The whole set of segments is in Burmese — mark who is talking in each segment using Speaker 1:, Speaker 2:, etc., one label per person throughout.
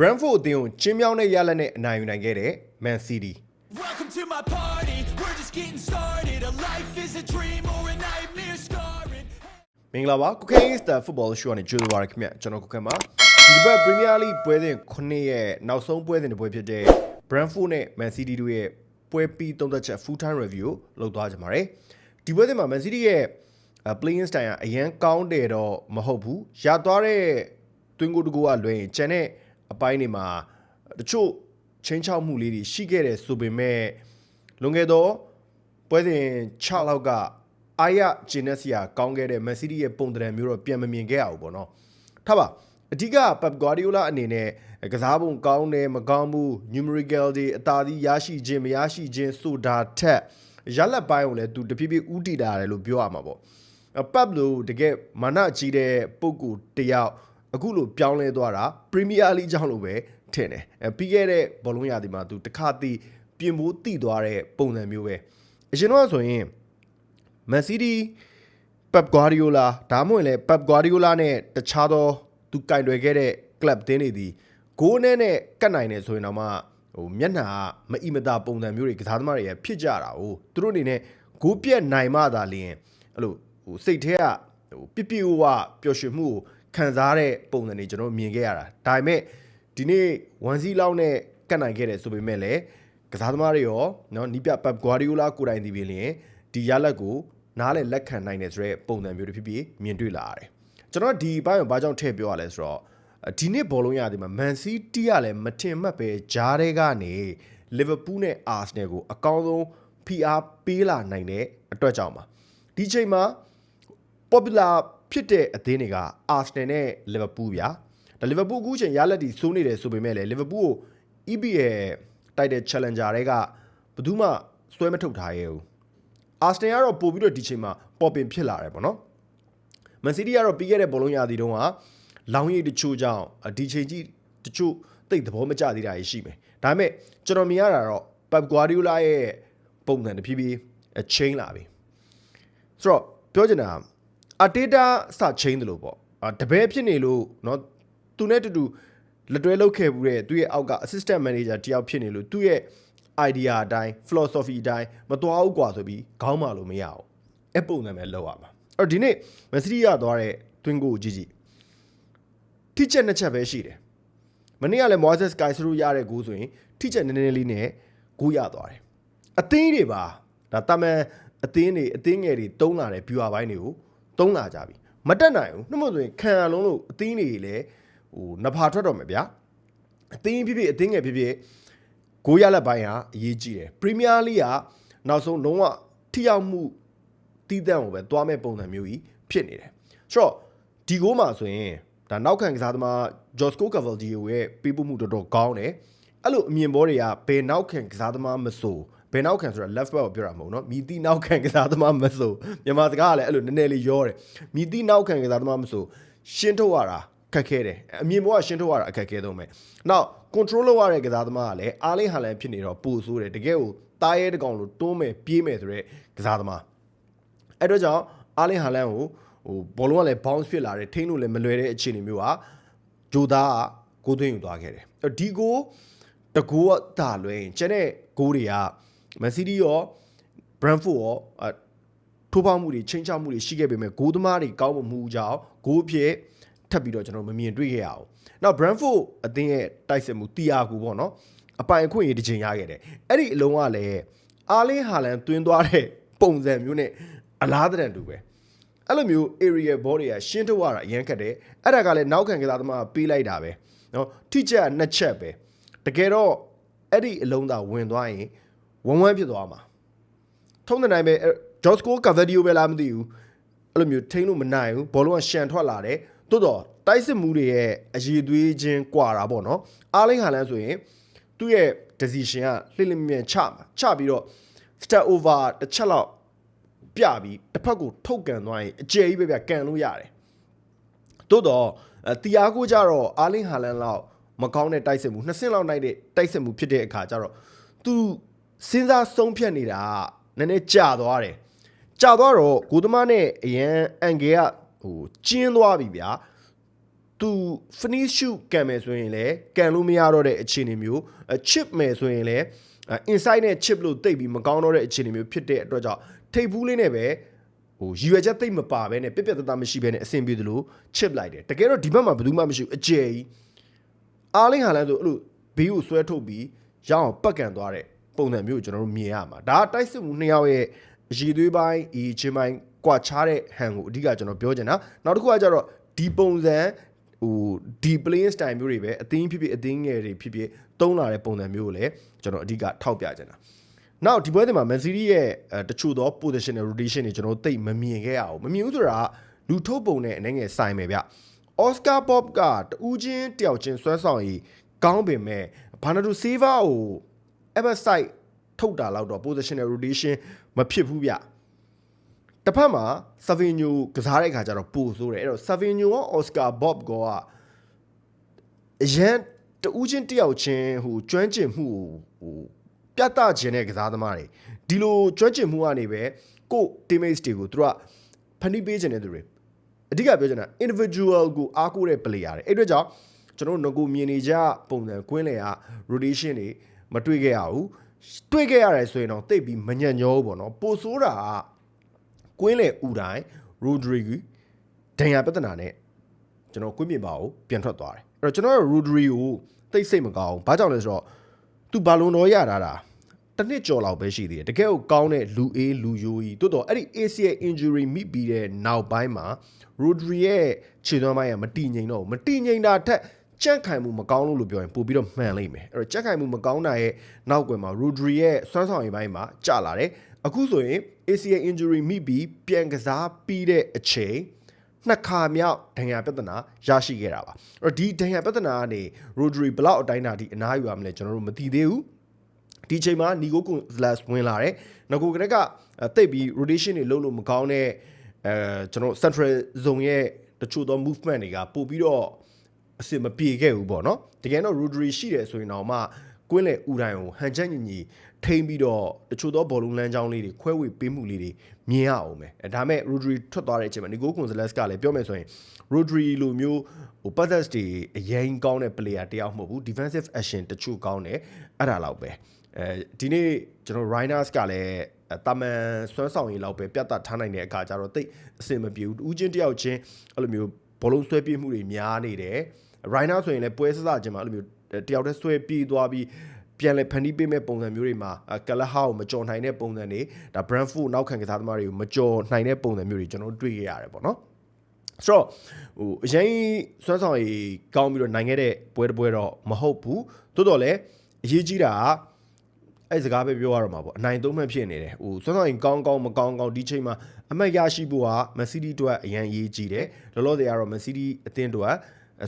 Speaker 1: Brentford အသင်းကိုကျင်းမြောင်းတဲ့ရလဒ်နဲ့အနိုင်ယူနိုင်ခဲ့တဲ့ Man City
Speaker 2: Welcome to my party. We're just getting started. A life is a dream or a nightmare scarring.
Speaker 1: မင်္ဂလာပါ Cooking Star Football Show နဲ့ကြိုဆိုပါရခင်ဗျကျွန်တော်ကိုခင်ပါဒီဘက် Premier League ပွဲစဉ်9ရဲ့နောက်ဆုံးပွဲစဉ်တစ်ပွဲဖြစ်တဲ့ Brentford နဲ့ Man City တို့ရဲ့ပွဲပြီးသုံးသက်ချက် full time review ကိုလုပ်သွားကြပါမယ်ဒီပွဲစဉ်မှာ Man City ရဲ့ uh, playing style ကအရန်ကောင်းတယ်တော့မဟုတ်ဘူးရသွားတဲ့တွင်းကိုတကူကလွှဲရင်ကျန်တဲ့ အပိုင်းတွေမှာတချို့ချင်းချောက်မှုလေးတွေရှိခဲ့တယ်ဆိုပေမဲ့လွန်ခဲ့သောပွဲစဉ်6လောက်ကအာရဂျင်းနက်စီယာကောင်းခဲ့တဲ့ Man City ရဲ့ပုံသဏ္ဍာန်မျိုးတော့ပြန်မမြင်ခဲ့ရဘူးပေါ့နော်ထားပါအဓိက Pep Guardiola အနေနဲ့ကစားပုံကောင်းတယ်မကောင်းဘူး numerical တွေအသာသီးရရှိခြင်းမရရှိခြင်းဆိုတာထက်ရလက်ပိုင်းကိုလည်းသူတဖြည်းဖြည်းဥတီတာတယ်လို့ပြောရမှာပေါ့ပပ်လို့တကယ်မာနကြီးတဲ့ပုံကူတယောက် အခုလိုပြောင်းလဲသွားတာပရီးမီးယားလိကြောင့်လို့ပဲထင်တယ်အဲပြီးခဲ့တဲ့ဘောလုံးရာသီမှာသူတစ်ခါတည်းပြင်ဖို့တည်သွားတဲ့ပုံစံမျိုးပဲအရင်တော့ဆိုရင် Man City Pep Guardiola ဒါမှမဟုတ်လည်း Pep Guardiola နဲ့တခြားသောသူကင်တွယ်ခဲ့တဲ့ club တင်းတွေဒီဂိုးနဲ့နဲ့ကတ်နိုင်တယ်ဆိုရင်တော့မှဟိုမျက်နှာကမအီမတာပုံစံမျိုးတွေကစားသမားတွေရဖြစ်ကြတာ哦သူတို့အနေနဲ့ဂိုးပြက်နိုင်မှသာလျင်အဲ့လိုဟိုစိတ်ထဲကဟိုပြပြဝဝပျော်ရွှင်မှုကို ခံစားတဲ့ပုံစံတွေကျွန်တော်မြင်ခဲ့ရတာဒါပေမဲ့ဒီနေ့1စီလောက်နဲ့ကတ်နိုင်ခဲ့တယ်ဆိုပေမဲ့လည်းကစားသမားတွေရောเนาะနီးပြ Pep Guardiola ကိုယ်တိုင်ဒီပြင်လျင်ဒီရလက်ကိုနားလေလက်ခံနိုင်တယ်ဆိုတဲ့ပုံစံမျိုးတွေဖြစ်ဖြစ်မြင်တွေ့လာရတယ်ကျွန်တော်ဒီဘိုင်းကိုဘာကြောင့်ထည့်ပြောရလဲဆိုတော့ဒီနေ့ဘောလုံးရသည်မှာ Man City ကလည်းမထင်မှတ်ပဲဂျားတွေကနေ Liverpool နဲ့ Arsenal ကိုအကောင်းဆုံးဖိအားပေးလာနိုင်တဲ့အတွက်ကြောင့်ပါဒီချိန်မှာ popular ဖြစ်တဲ့အသင်းတွေက Arsenal နဲ့ Liverpool ဗျာဒါ Liverpool အခုချိန်ရလက်တီစိုးနေတယ်ဆိုပေမဲ့လည်း Liverpool ကို EPL တိုက်တဲ့ challenger တွေကဘယ်သူမှစွဲမထုတ်ထားရဲဘူး Arsenal ကတော့ပို့ပြီးတော့ဒီချိန်မှာပေါ်ပင်ဖြစ်လာတယ်ပေါ့နော် Man City ကတော့ပြီးခဲ့တဲ့ဘောလုံးရာသီတုန်းကလောင်းရိပ်တချို့ကြောင့်ဒီချိန်ကြီးတချို့တိတ်သဘောမကျသေးတာရှိမယ်ဒါပေမဲ့ကျွန်တော်မြင်ရတာတော့ Pep Guardiola ရဲ့ပုံစံတစ်ဖြည်းဖြည်း change လာပြီဆိုတော့ပြောချင်တာ အတေတာစ change တယ်လို့ပေါ့အာတပည့်ဖြစ်နေလို့เนาะသူနဲ့တူတူလက်တွဲလုပ်ခဲ့ဘူးတဲ့သူရဲ့အောက်က assistant manager တယောက်ဖြစ်နေလို့သူ့ရဲ့ idea အတိုင်း philosophy အတိုင်းမသွားဘူးกว่าဆိုပြီးခေါင်းမာလို့မရအောင်အဲ့ပုံစံပဲလောက်ရမှာအဲ့တော့ဒီနေ့ Man City ရသွားတဲ့ twin goal ကြီးကြီးထိချက်နှစ်ချက်ပဲရှိတယ်မနေ့ကလည်း Moses Kaisero ရတဲ့ဂိုးဆိုရင်ထိချက်နည်းနည်းလေးနဲ့ဂိုးရသွားတယ်အသင်းတွေပါဒါတာမန်အသင်းတွေအသင်းငယ်တွေတုံးလာတဲ့ viewer ဘိုင်းတွေကို တုံးလာကြပြီမတက်နိုင်ဘူးနှမဆိုရင်ခံရလုံးလို့အသင်းတွေလည်းဟိုနဖာထွက်တော့မယ်ဗျာအသင်းဖြစ်ဖြစ်အသင်းငယ်ဖြစ်ဖြစ်ဂိုးရလက်ပိုင်းဟာအရေးကြီးတယ်ပရီးမီးယားလိကနောက်ဆုံးလုံးဝထိရောက်မှုတီးတန့်ကိုပဲသွားမဲ့ပုံစံမျိုးကြီးဖြစ်နေတယ်ဆိုတော့ဒီဂိုးမှာဆိုရင်ဒါနောက်ခံကစားသမား Josco Cavaldi ရဲ့ပေးပို့မှုတော်တော်ကောင်းတယ်အဲ့လိုအမြင်ဘောတွေကဘယ်နောက်ခံကစားသမားမဆို ဘယ်နောက်ခံဆိုတာ left back ကိုပြောတာမဟုတ်နော်မိတိနောက်ခံကစားသမားမဆိုမြန်မာစကားကလည်းအဲ့လိုနည်းနည်းလေးရောတယ်မိတိနောက်ခံကစားသမားမဆိုရှင်းထုတ်ရတာခက်ခဲတယ်အမြင်ဘောကရှင်းထုတ်ရတာအခက်ခဲဆုံးပဲနောက် control လုပ်ရတဲ့ကစားသမားကလည်းအားလေးဟာလန်ဖြစ်နေတော့ပို့ဆိုးတယ်တကယ်ကိုတားရဲတကောင်လို့တွန်းမယ်ပြေးမယ်ဆိုတဲ့ကစားသမားအဲ့တော့ကြောင့်အားလေးဟာလန်ကိုဟိုဘောလုံးကလည်း bounce ဖြစ်လာတယ်ထိန်းလို့လည်းမလွယ်တဲ့အခြေအနေမျိုးကဂျိုသားကကိုသွင်းယူသွားခဲ့တယ်အဲ့ဒီကိုတကူကတာလွဲရင်ကျန်တဲ့ဂိုးတွေက Man City ရော Brentford ရောအထိုးပေါက်မှုတွေချင်းချောက်မှုတွေရှိခဲ့ပေမဲ့ဂိုးသမားတွေကောင်းမှုကြောင့်ဂိုးဖြစ်ထပ်ပြီးတော့ကျွန်တော်မမြင်တွေ့ခဲ့ရအောင်။နောက် Brentford အသင်းရဲ့တိုက်စစ်မှုတီယာကူပေါ့နော်။အပိုင်အခွင့်အရေးတစ်ချိန်ရခဲ့တယ်။အဲ့ဒီအလုံးကလည်းအာလင်းဟာလန်တွင်းသွားတဲ့ပုံစံမျိုးနဲ့အလားတန်တူပဲ။အဲ့လိုမျိုး area ball တွေကရှင်းထုတ်ရတာအရင်ခက်တယ်။အဲ့ဒါကလည်းနောက်ခံကစားသမားပေးလိုက်တာပဲ။နော်ထိချက်နှစ်ချက်ပဲ။တကယ်တော့အဲ့ဒီအလုံးသာဝင်သွားရင် ဝမ်ဝမ်ဖြစ်သွားမှာထုံးတဲ့နိုင်ပဲဂျော့စကိုကာဗဒီယိုပဲလားမသိဘူးအဲ့လိုမျိုးထိန်းလို့မနိုင်ဘူးဘောလုံးကရှန်ထွက်လာတယ်တိုးတော့တိုက်စစ်မှုတွေရဲ့အည်သွေးချင်းကွာတာပေါ့နော်အားလိန်ဟာလန်ဆိုရင်သူ့ရဲ့ decision ကလှိမ့်လှိမ့်မြန်ချမှာချပြီးတော့ step over တစ်ချက်လောက်ပြပြီးတစ်ဖက်ကိုထုတ်ကန်သွားရင်အကျယ်ကြီးပဲပြကန်လို့ရတယ်တိုးတော့တီယာကိုကြတော့အားလင်းဟာလန်လောက်မကောင်းတဲ့တိုက်စစ်မှုနှစ်ဆင့်လောက်နိုင်တဲ့တိုက်စစ်မှုဖြစ်တဲ့အခါကျတော့သူ စဉ်းစားဆုံးဖြတ်နေတာကနည်းနည်းကြာသွားတယ်ကြာသွားတော့ကိုသမားနဲ့အရန်အန်ဂေကဟိုကျင်းသွားပြီဗျာသူ finish shoot ကန်မယ်ဆိုရင်လည်းကန်လို့မရတော့တဲ့အခြေအနေမျိုးအ chip မယ်ဆိုရင်လည်းအဲ inside နဲ့ chip လို့တိတ်ပြီးမကောင်းတော့တဲ့အခြေအနေမျိုးဖြစ်တဲ့အတွက်ကြောင့်ထိပ်ဘူးလေးနဲ့ပဲဟိုရည်ရွယ်ချက်တိတ်မပါဘဲနဲ့ပြက်ပြက်သားသားမရှိဘဲနဲ့အဆင်ပြေသလို chip လိုက်တယ်တကယ်တော့ဒီဘက်မှာဘယ်သူမှမရှိဘူးအကျယ်ကြီးအားလင်းဟာလန်းဆိုအဲ့လိုဘေးကိုဆွဲထုတ်ပြီးရအောင်ပတ်ကန်သွားတဲ့ ပုံစံမျိုးကိုကျွန်တော်တို့မြင်ရမှာဒါကတိုက်စစ်မှုနှစ်ယောက်ရဲ့အရည်သွေးပိုင်းအချင်းပိုင်းကွာခြားတဲ့ဟန်ကိုအဓိကကျွန်တော်ပြောချင်တာနောက်တစ်ခုကကျတော့ဒီပုံစံဟိုဒီ playing style မျိုးတွေပဲအသင်းဖြစ်ဖြစ်အသင်းငယ်တွေဖြစ်ဖြစ်တုံးလာတဲ့ပုံစံမျိုးကိုလည်းကျွန်တော်အဓိကထောက်ပြချင်တာနောက်ဒီပွဲတွေမှာ Man City ရဲ့အဲတချို့သော positional rotation တွေကျွန်တော်တို့သိပ်မမြင်ခဲ့ရအောင်မမြင်ဘူးဆိုတာကလူထုတ်ပုံနဲ့အနေငယ်ဆိုင်ပဲဗျ Oscar Bob ကတူးချင်းတယောက်ချင်းဆွဲဆောင်ရည်ကောင်းပင်မဲ့ဘာနာဒူဆေးဗာကို ever side ထုတ်တာလောက်တော့ positional rotation မဖြစ်ဘူးဗျတစ်ဖက်မှာ Savinho ကစားတဲ့ခါကျတော့ပိုဆိုးတယ်အဲ့တော့ Savinho ရော Oscar Bob ကောကအရန်တူးချင်းတယောက်ချင်းဟိုကျွမ်းကျင်မှုကိုဟိုပြတ်သားခြင်းတဲ့ကစားသမားတွေဒီလိုကျွမ်းကျင်မှုကနေပဲကို teammates တွေကိုသူတို့ကဖန်တီးပေးခြင်းတဲ့သူတွေအဓိကပြောချင်တာ individual ကိုအားကိုးတဲ့ player တွေအဲ့အတွက်ကြောင့်ကျွန်တော်တို့ငကိုမြင်နေကြပုံစံကွင်းလေက rotation တွေ မတွေ့ခဲ့ရဘူးတွေ့ခဲ့ရတယ်ဆိုရင်တော့တိတ်ပြီးမညံ့ညောဘူးပေါ့နော်ပိုဆိုးတာကကွင်းလေဦးတိုင်း Rodrigo ဒဏ်ရာပြဿနာနဲ့ကျွန်တော်ကွင်းပြင်ပါကိုပြန်ထွက်သွားတယ်အဲ့တော့ကျွန်တော်က Rodrigo ကိုတိတ်စိတ်မကောင်းဘူးဘာကြောင့်လဲဆိုတော့သူဘာလုံးတော့ရတာတာတစ်နှစ်ကျော်လောက်ပဲရှိသေးတယ်တကယ်ကိုကောင်းတဲ့လူအေးလူယိုးကြီးတိုးတော့အဲ့ဒီ ACL injury မိပြီးတဲ့နောက်ပိုင်းမှာ Rodri ရဲ့ခြေသွမ်းပိုင်းကမတီငိန်တော့ဘူးမတီငိန်တာထက် ကြက်ခိုင်မှုမကောင်းလို့လို့ပြောရင်ပို့ပြီးတော့မှန်လိမ့်မယ်အဲ့တော့ကြက်ခိုင်မှုမကောင်းတာရဲ့နောက်ကွယ်မှာ Rodri ရဲ့စွမ်းဆောင်ရည်ပိုင်းမှာကျလာတယ်အခုဆိုရင် ACL injury မိပြီးပြန်ကစားပြီးတဲ့အချိန်နှစ်ခါမြောက်ဒဏ်ရာပြဿနာရရှိခဲ့တာပါအဲ့တော့ဒီဒဏ်ရာပြဿနာကနေ Rodri ဘလောက်အတိုင်းအတာဒီအနားယူရမလဲကျွန်တော်တို့မသိသေးဘူးဒီချိန်မှာနီကိုကွန်စလတ်ဝင်လာတယ်။ငကိုကရက်ကတိတ်ပြီး rotation တွေလုပ်လို့မကောင်းတဲ့အဲကျွန်တော် central zone ရဲ့တချို့သော movement တွေကပို့ပြီးတော့ အစစ်မပြေခဲ့ဘူးပေါ့နော်။တကယ်တော့ Rodri ရှိတယ်ဆိုရင်တော့မှကွင်းလေဦးတိုင်းကိုဟန်ချက်ညီညီထိမ့်ပြီးတော့တချို့သောဘောလုံးလမ်းကြောင်းလေးတွေခွဲဝေပေးမှုလေးတွေမြင်ရအောင်ပဲအဲဒါမဲ့ Rodri ထွက်သွားတဲ့အချိန်မှာ Nico Gonzalez ကလည်းပြောမယ်ဆိုရင် Rodri လိုမျိုးဟို pass တွေအရင်ကောင်းတဲ့ player တယောက်မဟုတ်ဘူး defensive action တချို့ကောင်းတယ်အဲ့ဒါလောက်ပဲအဲဒီနေ့ကျွန်တော် Rhinos ကလည်းတာမန်စွမ်းဆောင်ရည်လောက်ပဲပြတ်တတ်ထားနိုင်တဲ့အခါကျတော့တိတ်အဆင်မပြေဘူးဦးချင်းတယောက်ချင်းအဲ့လိုမျိုးဘောလုံးဆွဲပြေးမှုတွေများနေတယ် Rhino ဆိုရင်လည်းပွဲစစချင်းမှာအဲ့လိုမျိုးတယောက်တည်းဆွဲပြေးသွားပြီးပြန်လဲဖန်တီးပေးမဲ့ပုံစံမျိုးတွေမှာကလဟာကိုမကြော်နိုင်တဲ့ပုံစံတွေဒါ Brentford နောက်ခံကစားသမားတွေကိုမကြော်နိုင်တဲ့ပုံစံမျိုးတွေကျွန်တော်တို့တွေ့ရရတယ်ပေါ့နော်ဆိုတော့ဟိုအရင်စွမ်းဆောင်ရည်ကောင်းပြီးတော့နိုင်ခဲ့တဲ့ပွဲတစ်ပွဲတော့မဟုတ်ဘူးတိုးတော်လည်းအရေးကြီးတာကအဲ့စကားပဲပြောရတော့မှာပေါ့အနိုင်သုံးမှတ်ဖြစ်နေတယ်ဟိုစွမ်းဆောင်ရင်ကောင်းကောင်းမကောင်းကောင်းဒီချိန်မှာအမှတ်ရရှိဖို့ကမန်စီးတီးအတွက်အရန်အရေးကြီးတယ်လောလောဆယ်ကတော့မန်စီးတီးအသင်းအတွက်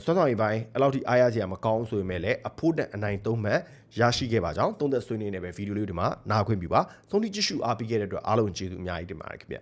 Speaker 1: စွမ်းဆောင်ရည်ပိုင်းအဲ့လောက်ထိအားရစရာမကောင်းဆိုပေမဲ့လည်းအဖို့တန်အနိုင်သုံးမှတ်ရရှိခဲ့ပါကြောင်းသုံးသက်ဆွေးနွေးနေပဲဗီဒီယိုလေးဒီမှာနားခွင့်ပြုပါသုံးတိကြည့်ရှုအားပေးခဲ့တဲ့အတွက်အားလုံးကျေးဇူးအများကြီးတင်ပါတယ်ခင်ဗျ